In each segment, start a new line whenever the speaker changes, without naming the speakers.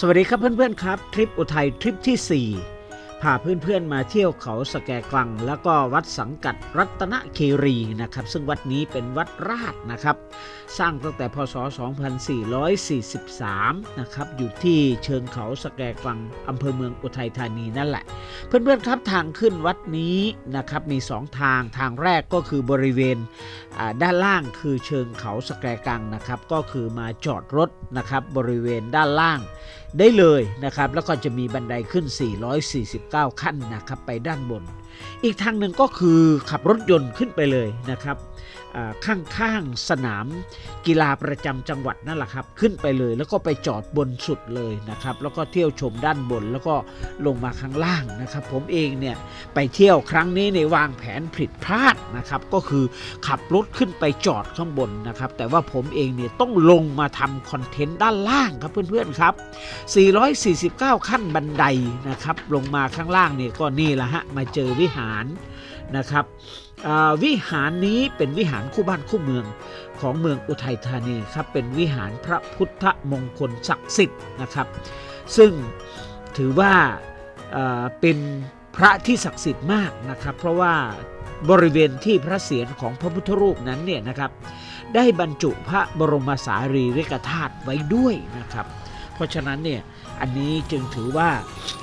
สวัสดีครับเพื่อนๆครับ ทริปอุทัยทริปที่ 4 พาเพื่อนๆมาเที่ยวเขาสแกกลัง แล้วก็วัดสังกัดรัตนเครีนะครับ ซึ่งวัดนี้เป็นวัดราชนะครับ สร้างตั้งแต่พศ 2443 นะครับ อยู่ที่เชิงเขาสแกกลังอำเภอเมืองอุทัยธานีนั่นแหละ เพื่อนๆครับทางขึ้นวัดนี้นะครับมี 2 ทางทางแรกก็คือบริเวณด้านล่างคือเชิงเขาสแกกลังนะครับก็คือมาจอดรถนะครับบริเวณด้านล่างได้เลยนะครับ แล้วก็จะมีบันไดขึ้น 449 ขั้นนะครับ ไปด้านบนอีกทางหนึ่งก็คือขับรถยนต์ขึ้นไปเลยนะครับข้างๆสนามกีฬาประจำจังหวัดนั่นแหละครับ ขึ้นไปเลยแล้วก็ไปจอดบนสุดเลยนะครับ แล้วก็เที่ยวชมด้านบนแล้วก็ลงมาข้างล่างนะครับ ผมเองเนี่ยไปเที่ยวครั้งนี้ในวางแผนผิดพลาดนะครับ ก็คือขับรถขึ้นไปจอดข้างบนนะครับ แต่ว่าผมเองเนี่ยต้องลงมาทำคอนเทนต์ด้านล่างครับเพื่อนๆครับ 449 ขั้นบันไดนะครับ ลงมาข้างล่างเนี่ยก็นี่แหละฮะมาเจอวิหารนะครับวิหารนี้เป็นวิหารคู่บ้านคู่เมืองของเมืองอุทัยธานีครับเป็นวิหารพระพุทธมงคลศักดิ์สิทธิ์นะครับ ซึ่งถือว่าเป็นพระที่ศักดิ์สิทธิ์มากนะครับ เพราะว่าบริเวณที่พระเศียรของพระพุทธรูปนั้นเนี่ยนะครับ ได้บรรจุพระบรมสารีริกธาตุไว้ด้วยนะครับ เพราะฉะนั้นเนี่ย อันนี้จึงถือว่า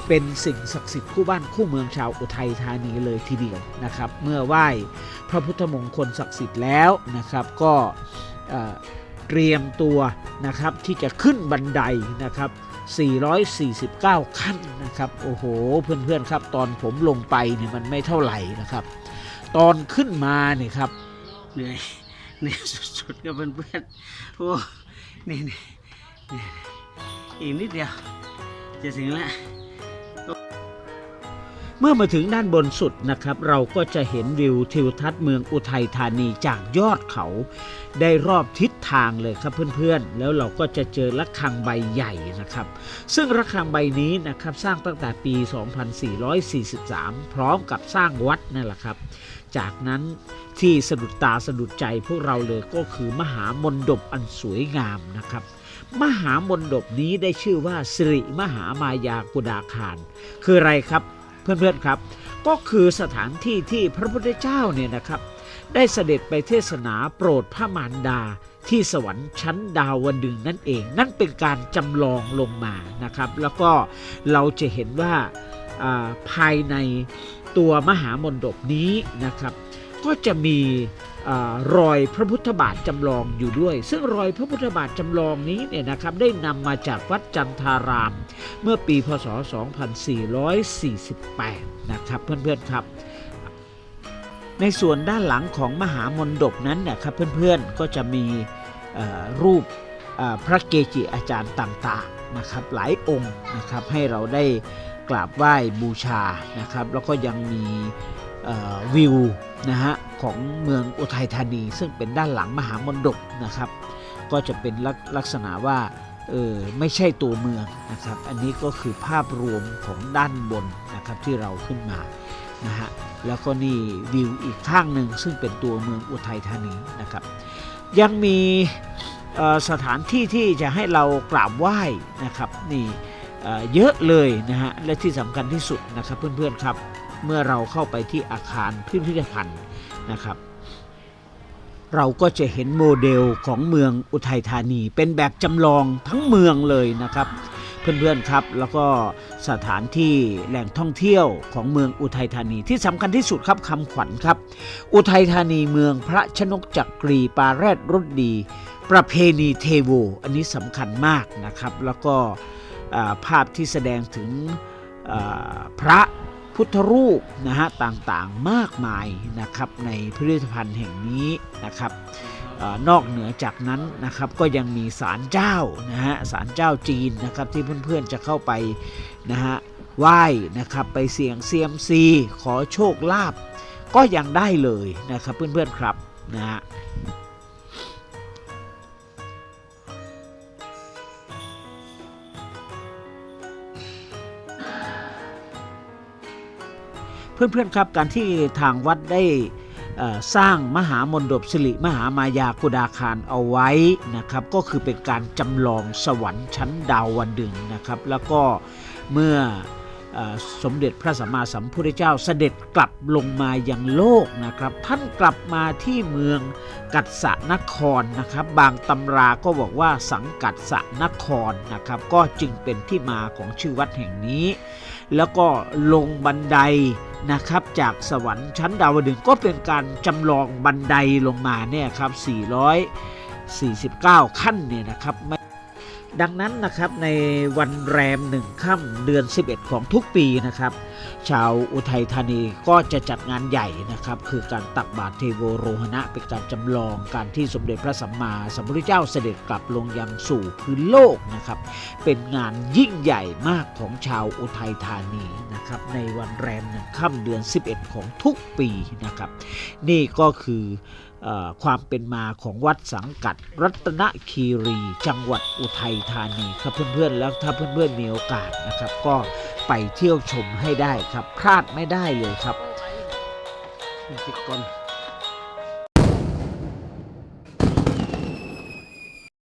เป็นสิ่งศักดิ์สิทธิ์คู่บ้านคู่เมืองชาวอุทัยธานีเลยทีเดียวนะครับ เมื่อไหว้พระพุทธมงคลศักดิ์สิทธิ์แล้วนะครับก็เตรียมตัวนะครับที่จะขึ้นบันไดนะครับ 449 ขั้นนะครับ โอ้โห เพื่อนๆครับ ตอนผมลงไปเนี่ยมันไม่เท่าไหร่นะครับ ตอนขึ้นมาเนี่ยครับ
เหนื่อยเหนื่อยสุดๆกับเพื่อนๆโอ้นี่นี่นี่อีกนิดเดียว จะถึงแล้ว
เมื่อมาถึงด้านบนสุดนะครับ เราก็จะเห็นวิวทิวทัศน์เมืองอุทัยธานีจากยอดเขา ได้รอบทิศทางเลยครับเพื่อนๆ แล้วเราก็จะเจอระฆังใบใหญ่นะครับ ซึ่งระฆังใบนี้นะครับสร้างตั้งแต่ปี 2443 พร้อมกับสร้างวัดนั่นแหละครับ จากนั้นที่สะดุดตาสะดุดใจพวกเราเลยก็คือมหามนดบอันสวยงามนะครับ มหามนดบนี้ได้ชื่อว่าสิริมหามายากุดาคาร คืออะไรครับเพื่อนๆครับ ก็คือสถานที่ที่พระพุทธเจ้าเนี่ยนะครับ ได้เสด็จไปเทศนาโปรดพระมารดาที่สวรรค์ชั้นดาวดึงนั่นเอง นั่นเป็นการจำลองลงมานะครับ แล้วก็เราจะเห็นว่าอ่าภายในตัวมหามนดบนี้นะครับ ก็จะมีอรอยพระพุทธบาทจำลองอยู่ด้วย ซึ่งรอยพระพุทธบาทจำลองนี้เนี่ยนะครับได้นำมาจากวัดจันทาราม เมื่อปีพศ 2448 นะครับเพื่อนๆครับ ในส่วนด้านหลังของมหามนดบนั้นนะครับเพื่อนๆก็จะมีรูปพระเกจิอาจารย์ต่างๆนะครับหลายองค์นะครับให้เราได้กราบไหว้บูชานะครับแล้วก็ยังมี วิวนะฮะของเมืองอุทัยธานี ซึ่งเป็นด้านหลังมหามนดบนะครับ ก็จะเป็นลักลักษณะว่าเออไม่ใช่ตัวเมืองนะครับ อันนี้ก็คือภาพรวมของด้านบนนะครับที่เราขึ้นมานะฮะแล้วก็นี่วิวอีกข้างหนึ่งซึ่งเป็นตัวเมืองอุทัยธานีนะครับ ยังมีสถานที่ที่จะให้เรากราบไหว้นะครับนี่เยอะเลยนะฮะและที่สำคัญที่สุดนะครับเพื่อนๆครับ เมื่อเราเข้าไปที่อาคารพิพิธภัณฑ์นะครับ เราก็จะเห็นโมเดลของเมืองอุทัยธานี เป็นแบบจำลองทั้งเมืองเลยนะครับเพื่อนๆครับ แล้วก็สถานที่แหล่งท่องเที่ยวของเมืองอุทัยธานีที่สำคัญที่สุดครับคำขวัญครับ อุทัยธานีเมืองพระชนกจักรีปาแรดรถดี ประเพณีเทโว อันนี้สำคัญมากนะครับ แล้วก็ภาพที่แสดงถึงพระ พุทธรูปนะฮะต่างๆมากมายนะครับในพิพิธภัณฑ์แห่งนี้นะครับนอกเหนือจากนั้นนะครับก็ยังมีศาลเจ้านะฮะศาลเจ้าจีนนะครับที่เพื่อนๆจะเข้าไปนะฮะไหว้นะครับไปเสี่ยงเซียมซีขอโชคลาภก็ยังได้เลยนะครับเพื่อนๆครับนะฮะ เพื่อนๆครับการที่ทางวัดได้สร้างมหามนดบสิริมหามายากุดาคารเอาไว้นะครับ ก็คือเป็นการจำลองสวรรค์ชั้นดาววันดึงนะครับ แล้วก็เมื่อ สมเด็จพระสัมมาสัมพุทธเจ้าเสด็จกลับลงมายังโลกนะครับ ท่านกลับมาที่เมืองกัสสนครนะครับ บางตำราก็บอกว่าสังกัดสนครนะครับ ก็จึงเป็นที่มาของชื่อวัดแห่งนี้ แล้วก็ลงบันไดนะครับจากสวรรค์ชั้นดาวดึงก็เป็นการจำลองบันไดลงมาเนี่ยครับ449 ขั้นเนี่ยนะครับไม่ ดังนั้นนะครับในวันแรมหนึ่งค่ำเดือน 11 ของทุกปีนะครับ ชาวอุทัยธานีก็จะจัดงานใหญ่นะครับ คือการตักบาตรเทโวโรหณะ เป็นการจำลองการที่สมเด็จพระสัมมาสัมพุทธเจ้าเสด็จกลับลงยังสู่พื้นโลกนะครับ เป็นงานยิ่งใหญ่มากของชาวอุทัยธานีนะครับ ในวันแรมหนึ่งค่ำเดือน 11 ของทุกปีนะครับ นี่ก็คือเออความเป็นมาของวัดสังกัด รัตนคีรี จังหวัดอุทัยธานีครับเพื่อนๆแล้วถ้าเพื่อนๆมีโอกาสนะครับ ก็ไปเที่ยวชมให้ได้ครับพลาดไม่ได้เลยครับ
สิก่อน